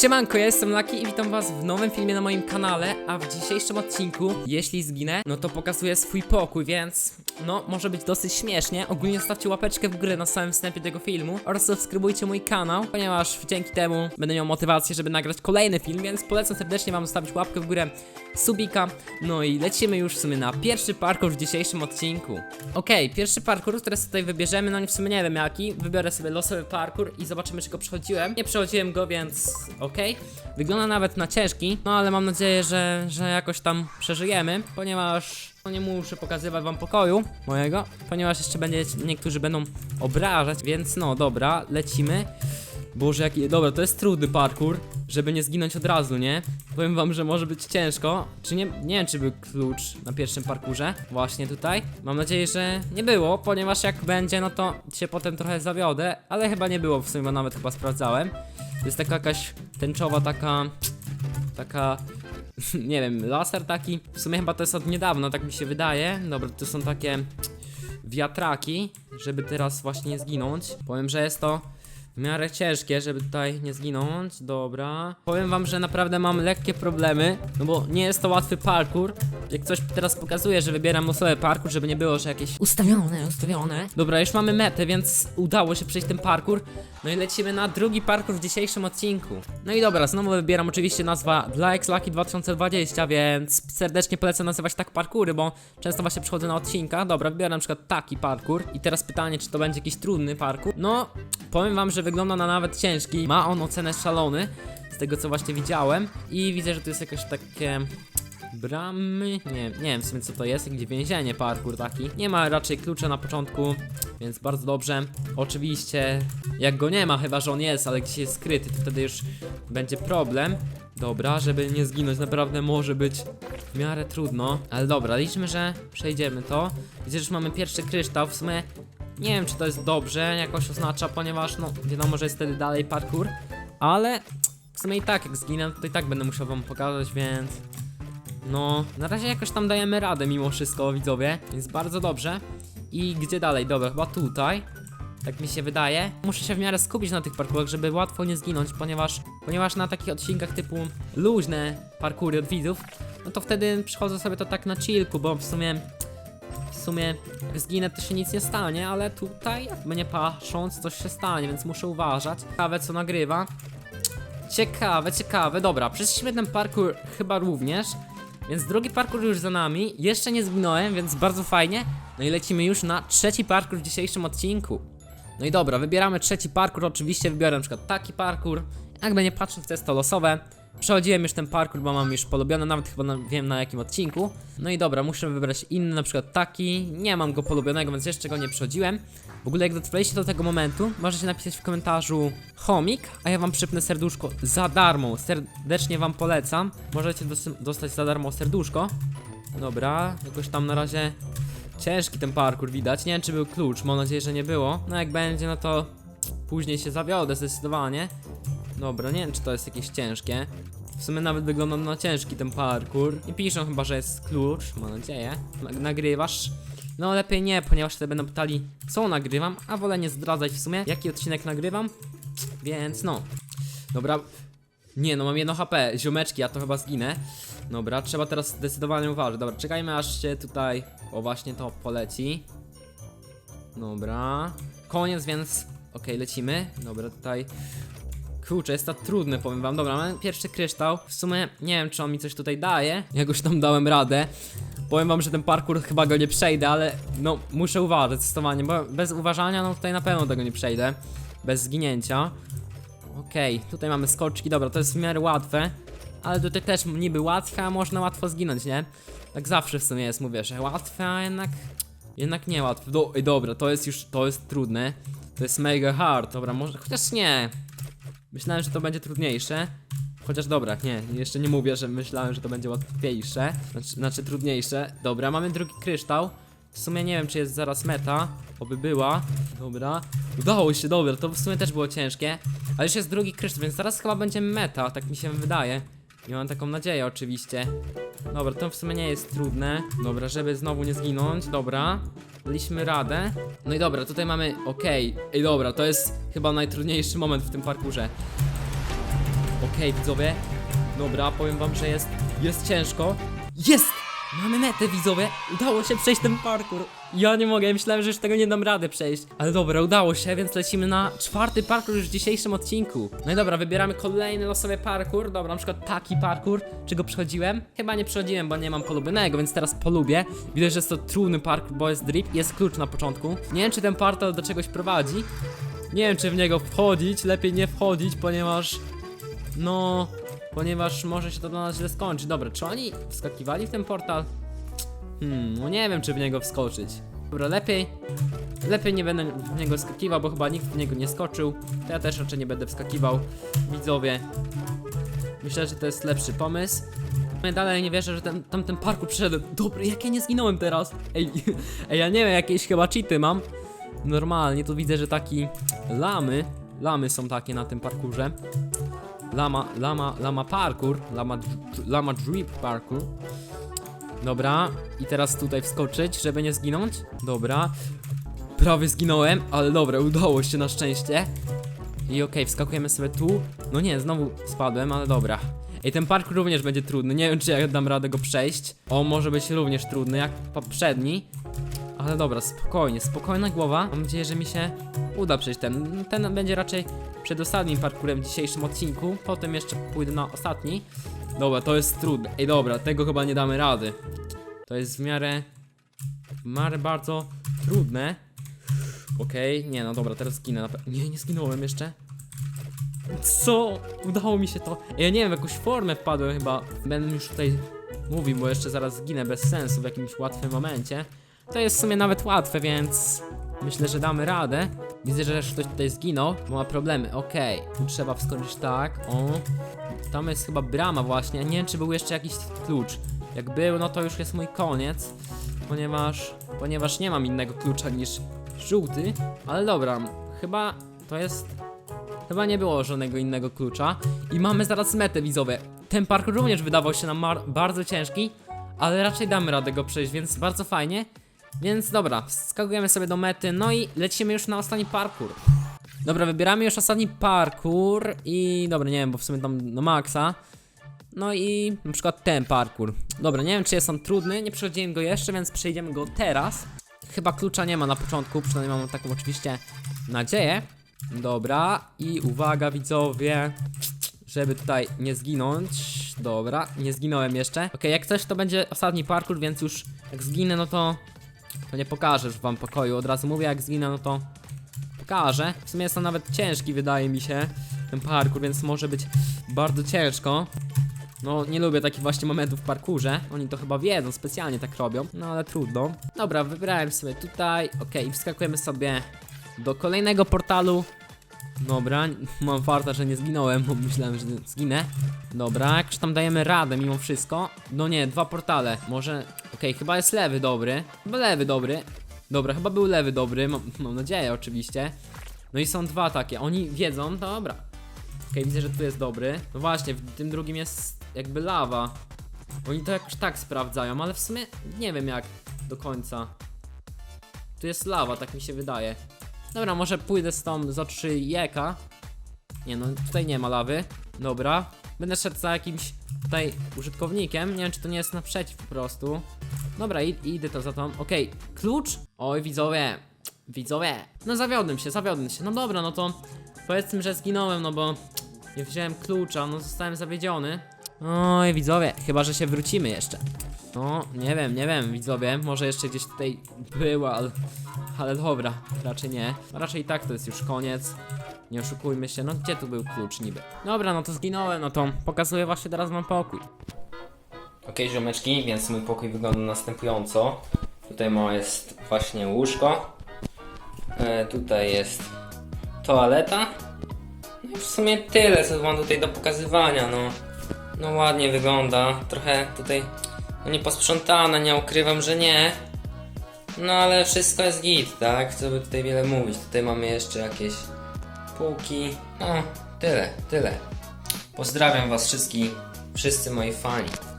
Siemanko, ja jestem Laki i witam was w nowym filmie na moim kanale, a w dzisiejszym odcinku, jeśli zginę, no to pokazuję swój pokój, więc no, może być dosyć śmiesznie. Ogólnie zostawcie łapeczkę w górę na samym wstępie tego filmu oraz subskrybujcie mój kanał, ponieważ dzięki temu będę miał motywację, żeby nagrać kolejny film, więc polecam serdecznie wam zostawić łapkę w górę, subika, no i lecimy już w sumie na pierwszy parkour w dzisiejszym odcinku. Okej, pierwszy parkour, który tutaj wybierzemy, no w sumie nie wiem jaki, wybiorę sobie losowy parkour i zobaczymy, czy go przechodziłem. Nie przechodziłem go, więc okej. Wygląda nawet na ciężki, no ale mam nadzieję, że, że jakoś tam przeżyjemy, ponieważ nie muszę pokazywać wam pokoju mojego, ponieważ jeszcze będzie, niektórzy będą obrażać, więc no dobra, lecimy. Boże, jaki. Dobra, to jest trudny parkour, żeby nie zginąć od razu, nie? Powiem wam, że może być ciężko. Czy nie. Nie wiem, czy był klucz na pierwszym parkurze. Właśnie tutaj. Mam nadzieję, że nie było, ponieważ jak będzie, no to się potem trochę zawiodę. Ale chyba nie było w sumie, bo nawet chyba sprawdzałem. Jest taka jakaś tęczowa, taka. Taka. Nie wiem, laser taki. W sumie chyba to jest od niedawna, tak mi się wydaje. Dobra, to są takie wiatraki, żeby teraz właśnie nie zginąć. Powiem, że jest to miarę ciężkie, żeby tutaj nie zginąć. Dobra. Powiem wam, że naprawdę mam lekkie problemy, no bo nie jest to łatwy parkour. Jak coś teraz pokazuje, że wybieram losowy parkour, żeby nie było, że jakieś ustawione, ustawione. Dobra, już mamy metę, więc udało się przejść ten parkour. No i lecimy na drugi parkour w dzisiejszym odcinku. No i dobra, znowu wybieram oczywiście nazwa dla X Lucky 2020, więc serdecznie polecam nazywać tak parkury, bo często właśnie przychodzę na odcinkach. Dobra, wybieram na przykład taki parkour. I teraz pytanie, czy to będzie jakiś trudny parkour? No, powiem wam, że wygląda na nawet ciężki. Ma on ocenę szalony, z tego co właśnie widziałem. I widzę, że to jest jakieś takie bramy. Nie, nie wiem w sumie co to jest, gdzie więzienie parkour taki. Nie ma raczej klucza na początku, więc bardzo dobrze. Oczywiście, jak go nie ma, chyba że on jest, ale gdzieś jest skryty, to wtedy już będzie problem. Dobra, żeby nie zginąć, naprawdę może być w miarę trudno. Ale dobra, liczmy, że przejdziemy to. Widzę, że już mamy pierwszy kryształ, w sumie nie wiem, czy to jest dobrze, jakoś oznacza, ponieważ no wiadomo, że jest wtedy dalej parkour, ale w sumie i tak, jak zginę, to i tak będę musiał wam pokazać, więc no, na razie jakoś tam dajemy radę mimo wszystko, widzowie, więc bardzo dobrze. I gdzie dalej? Dobra, chyba tutaj. Tak mi się wydaje. Muszę się w miarę skupić na tych parkurach, żeby łatwo nie zginąć, ponieważ, ponieważ na takich odcinkach typu luźne parkury od widzów, no to wtedy przychodzę sobie to tak na chillku, bo w sumie w sumie jak zginę to się nic nie stanie, ale tutaj jakby nie patrząc coś się stanie, więc muszę uważać. Ciekawe co nagrywa. Ciekawe, ciekawe. Dobra, przeszliśmy ten parkour chyba również. Więc drugi parkour już za nami. Jeszcze nie zginąłem, więc bardzo fajnie. No i lecimy już na trzeci parkour w dzisiejszym odcinku. No i dobra, wybieramy trzeci parkour. Oczywiście wybiorę na przykład taki parkour. Jakby nie patrząc, to jest to losowe. Przechodziłem już ten parkour, bo mam już polubiony, nawet chyba na, wiem na jakim odcinku. No i dobra, muszę wybrać inny, na przykład taki. Nie mam go polubionego, więc jeszcze go nie przechodziłem. W ogóle jak dotrwaliście do tego momentu, możecie napisać w komentarzu chomik, a ja wam przypnę serduszko za darmo. Serdecznie wam polecam. Możecie dos dostać za darmo serduszko. Dobra, jakoś tam na razie ciężki ten parkour widać. Nie wiem czy był klucz, mam nadzieję, że nie było. No jak będzie, no to później się zawiodę zdecydowanie. Dobra, nie wiem czy to jest jakieś ciężkie. W sumie nawet wygląda na ciężki ten parkour. I piszą chyba, że jest klucz, mam nadzieję. Nag- Nagrywasz. No lepiej nie, ponieważ wtedy będą pytali, co nagrywam, a wolę nie zdradzać w sumie, jaki odcinek nagrywam. Więc no. Dobra. Nie, no mam jedno HP, ziomeczki, ja to chyba zginę. Dobra, trzeba teraz zdecydowanie uważać. Dobra, czekajmy aż się tutaj, o właśnie to poleci. Dobra. Koniec, więc okej, lecimy. Dobra, tutaj Kurczę, jest to trudne, powiem wam. Dobra, mamy pierwszy kryształ. W sumie nie wiem, czy on mi coś tutaj daje. Jakoś tam dałem radę. Powiem wam, że ten parkour chyba go nie przejdę, ale no muszę uważać zdecydowanie, bo bez uważania no tutaj na pewno tego nie przejdę. Bez zginięcia. Okej, tutaj mamy skoczki, dobra, to jest w miarę łatwe. Ale tutaj też niby łatwe, a można łatwo zginąć, nie? Tak zawsze w sumie jest, mówię, że łatwe, a jednak... Jednak nie łatwe. Do, dobra, to jest już, to jest trudne. To jest mega hard, dobra, może, chociaż nie. Myślałem, że to będzie trudniejsze. Chociaż dobra, nie, jeszcze nie mówię, że myślałem, że to będzie łatwiejsze. Znaczy, znaczy trudniejsze. Dobra, mamy drugi kryształ. W sumie nie wiem, czy jest zaraz meta. Oby była. Dobra. Udało się, dobra, to w sumie też było ciężkie. Ale już jest drugi kryształ, więc zaraz chyba będzie meta, tak mi się wydaje. I mam taką nadzieję oczywiście. Dobra, to w sumie nie jest trudne. Dobra, żeby znowu nie zginąć. Dobra. Daliśmy radę. No i dobra, tutaj mamy. Okej. Ej, dobra, to jest chyba najtrudniejszy moment w tym parkurze. Okej, widzowie. Dobra, powiem wam, że jest, jest ciężko. Jest! Mamy metę, widzowie. Udało się przejść ten parkour. Ja nie mogę, myślałem, że już tego nie dam rady przejść. Ale dobra, udało się, więc lecimy na czwarty parkour już w dzisiejszym odcinku. No i dobra, wybieramy kolejny losowy parkour. Dobra, na przykład taki parkour. Czy go przechodziłem? Chyba nie przechodziłem, bo nie mam polubionego, więc teraz polubię. Widać, że jest to trudny parkour, bo jest drip i jest klucz na początku. Nie wiem, czy ten portal do czegoś prowadzi. Nie wiem, czy w niego wchodzić. Lepiej nie wchodzić, ponieważ... No... Ponieważ może się to dla nas źle skończyć. Dobra, czy oni wskakiwali w ten portal? Hmm, no nie wiem, czy w niego wskoczyć. Dobra, lepiej. Lepiej nie będę w niego wskakiwał, bo chyba nikt w niego nie skoczył. To ja też raczej nie będę wskakiwał. Widzowie. Myślę, że to jest lepszy pomysł. Ja dalej nie wierzę, że ten, tamten parku przyszedłem. Dobry, jak ja nie zginąłem teraz. Ej, ej, ja nie wiem, jakieś chyba cheaty mam. Normalnie, tu widzę, że taki lamy. Lamy są takie na tym parkurze. Lama, lama, lama parkour. Lama, lama drip parkour. Dobra, i teraz tutaj wskoczyć, żeby nie zginąć. Dobra. Prawie zginąłem, ale dobra, udało się na szczęście. I okej, wskakujemy sobie tu. No nie, znowu spadłem, ale dobra. Ej, ten park również będzie trudny. Nie wiem, czy ja dam radę go przejść. O, może być również trudny, jak poprzedni. Ale dobra, spokojnie, spokojna głowa. Mam nadzieję, że mi się uda przejść ten. Ten będzie raczej przedostatnim parkurem w dzisiejszym odcinku. Potem jeszcze pójdę na ostatni. Dobra, to jest trudne. Ej, dobra, tego chyba nie damy rady. To jest w miarę... W miarę bardzo trudne. Okej, nie no dobra, teraz zginę. Nie, nie zginąłem jeszcze. Co? Udało mi się to. Ja nie wiem, w jakąś formę wpadłem chyba. Będę już tutaj mówił, bo jeszcze zaraz zginę bez sensu w jakimś łatwym momencie. To jest w sumie nawet łatwe, więc myślę, że damy radę. Widzę, że ktoś tutaj zginął, bo ma problemy. Okej, tu trzeba wskoczyć tak. O, tam jest chyba brama właśnie. Nie wiem, czy był jeszcze jakiś klucz. Jak był, no to już jest mój koniec, ponieważ, ponieważ nie mam innego klucza niż żółty. Ale dobra, chyba to jest Chyba nie było żadnego innego klucza. I mamy zaraz metę widzowie. Ten parkour również wydawał się nam bardzo ciężki, ale raczej damy radę go przejść, więc bardzo fajnie. Więc dobra, skakujemy sobie do mety, no i lecimy już na ostatni parkour. Dobra, wybieramy już ostatni parkour i dobra, nie wiem, bo w sumie tam na maksa. No i na przykład ten parkour. Dobra, nie wiem czy jest on trudny, nie przechodziłem go jeszcze, więc przejdziemy go teraz. Chyba klucza nie ma na początku, przynajmniej mam taką oczywiście nadzieję. Dobra, i uwaga widzowie, żeby tutaj nie zginąć. Dobra, nie zginąłem jeszcze. Okej, jak coś to będzie ostatni parkour, więc już jak zginę, no to to nie pokażę już wam pokoju. Od razu mówię, jak zginę, no to pokażę. W sumie jest to nawet ciężki, wydaje mi się, ten parkour, więc może być bardzo ciężko. No, nie lubię takich właśnie momentów w parkurze. Oni to chyba wiedzą, specjalnie tak robią. No, ale trudno. Dobra, wybrałem sobie tutaj. Okej, wskakujemy sobie do kolejnego portalu. Dobra, mam farta, że nie zginąłem, bo myślałem, że zginę. Dobra, jak tam dajemy radę mimo wszystko. No nie, dwa portale. Może. Okej, chyba jest lewy dobry. Chyba lewy dobry. Dobra, chyba był lewy dobry. Mam, mam nadzieję, oczywiście. No i są dwa takie. Oni wiedzą, dobra. Okej, widzę, że tu jest dobry. No właśnie, w tym drugim jest jakby lawa. Oni to jakoś tak sprawdzają, ale w sumie nie wiem jak do końca. Tu jest lawa, tak mi się wydaje. Dobra, może pójdę z tą za 3 jeka. Nie no, tutaj nie ma lawy. Dobra. Będę szedł za jakimś tutaj użytkownikiem. Nie wiem, czy to nie jest naprzeciw po prostu. Dobra, id idę to za tą. Okej, klucz? Oj, widzowie. Widzowie. No zawiodłem się, zawiodłem się. No dobra, no to powiedzmy, że zginąłem, no bo nie wziąłem klucza, no zostałem zawiedziony. Oj, widzowie, chyba, że się wrócimy jeszcze. No, nie wiem, nie wiem, widzowie, może jeszcze gdzieś tutaj była, ale, ale dobra, raczej nie. Raczej i tak to jest już koniec. Nie oszukujmy się, no gdzie tu był klucz niby? Dobra, no to zginąłem, no to pokazuję właśnie teraz wam pokój. Okej, ziomeczki, więc mój pokój wygląda następująco. Tutaj ma jest właśnie łóżko. E, tutaj jest toaleta. No i w sumie tyle, co mam tutaj do pokazywania, no. No ładnie wygląda, trochę tutaj no nie posprzątane, nie ukrywam, że nie. No ale wszystko jest git, tak? Co by tutaj wiele mówić. Tutaj mamy jeszcze jakieś półki. No, tyle, tyle. Pozdrawiam was wszystkich, wszyscy moi fani.